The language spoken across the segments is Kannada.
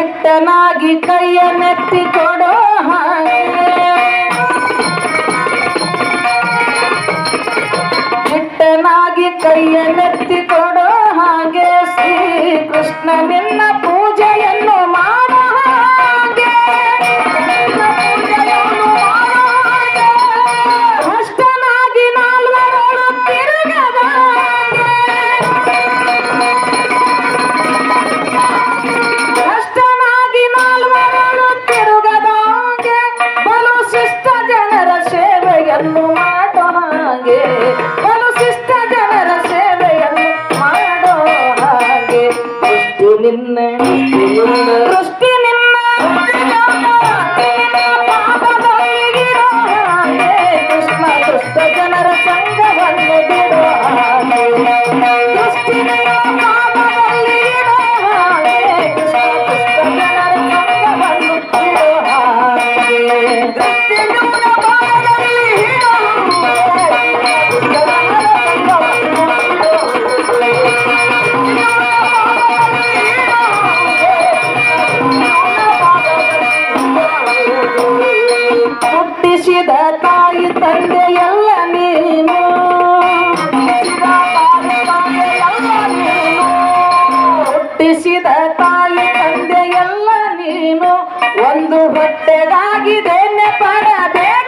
ಇಟ್ಟನಾಗಿ ಕೈಯ ನೆತ್ತಿ ಕೊಡೋ ಹಾಗೆ. ಹುಟ್ಟಿಸಿದ ತಾಯಿ ತಂದೆ ಎಲ್ಲ ನೀನು ಒಂದು ಹೊಟ್ಟೆಗಾಗಿದೆ ಪಡಬೇಕು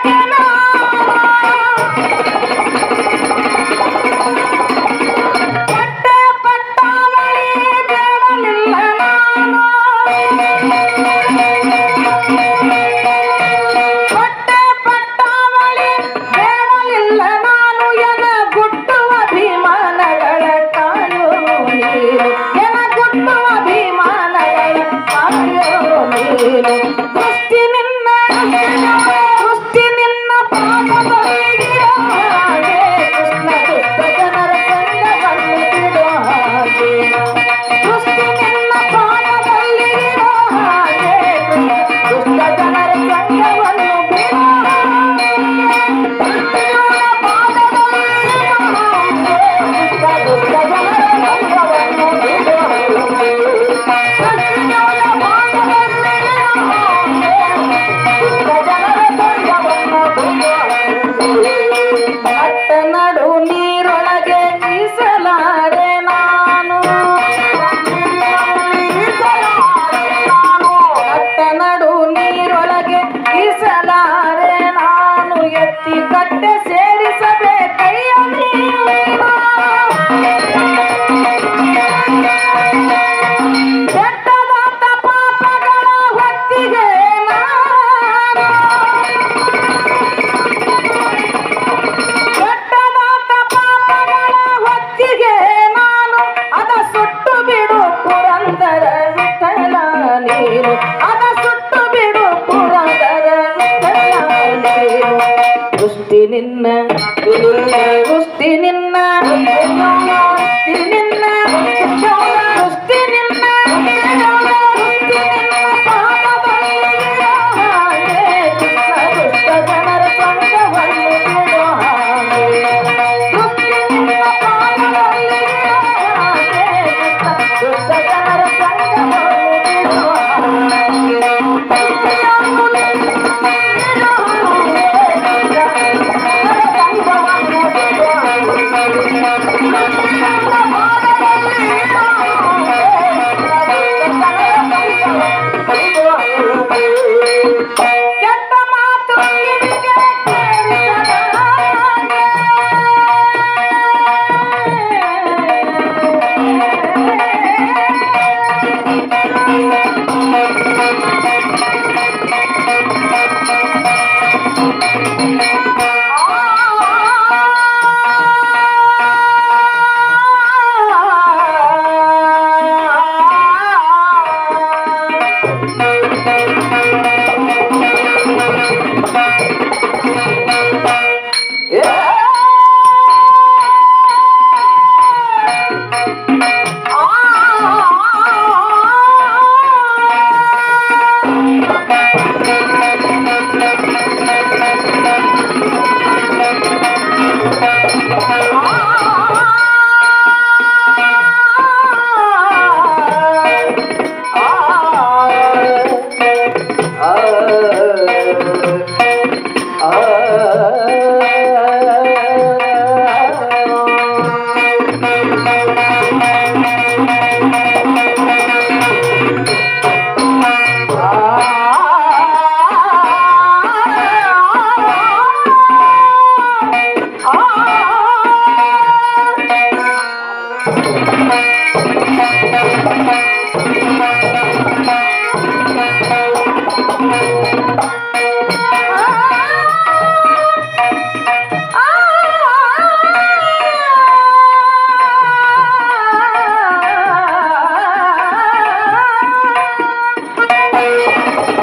ಕಷ್ಟಿನ Thank you.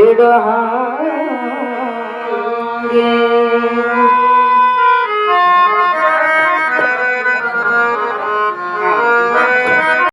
बिड़हांगे